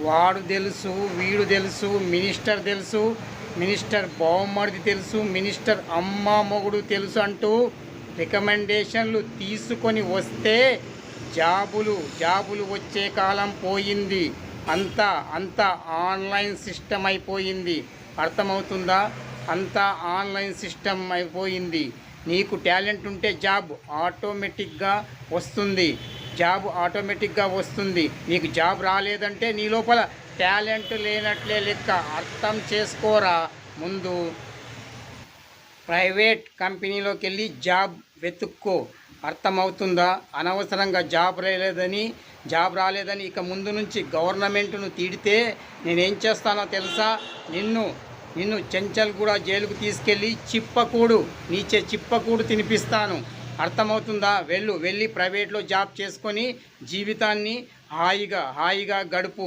వాడు తెలుసు వీడు తెలుసు మినిస్టర్ తెలుసు మినిస్టర్ బావమరిది తెలుసు మినిస్టర్ అమ్మ మొగుడు తెలుసు అంటూ రికమెండేషన్లు తీసుకొని వస్తే జాబులు జాబులు వచ్చే కాలం పోయింది. అంతా అంతా ఆన్లైన్ సిస్టమ్ అయిపోయింది. అర్థమవుతుందా? అంతా ఆన్లైన్ సిస్టమ్ అయిపోయింది. నీకు టాలెంట్ ఉంటే జాబ్ ఆటోమేటిక్గా వస్తుంది. జాబ్ ఆటోమేటిక్గా వస్తుంది. నీకు జాబ్ రాలేదంటే నీ లోపల టాలెంట్ లేనట్లే లెక్క. అర్థం చేసుకోరా. ముందు ప్రైవేట్ కంపెనీలోకి వెళ్ళి జాబ్ వెతుక్కో. అర్థమవుతుందా? అనవసరంగా జాబ్ రాలేదని జాబ్ రాలేదని ఇక ముందు నుంచి గవర్నమెంట్ను తీడితే నేనేం చేస్తానో తెలుసా? నిన్ను నిన్ను చెంచల్ కూడా జైలుకు తీసుకెళ్ళి చిప్పకూడు నీచే చిప్పకూడు తినిపిస్తాను. అర్థమవుతుందా? వెళ్ళు వెళ్ళి ప్రైవేట్లో జాబ్ చేసుకొని జీవితాన్ని హాయిగా హాయిగా గడుపు.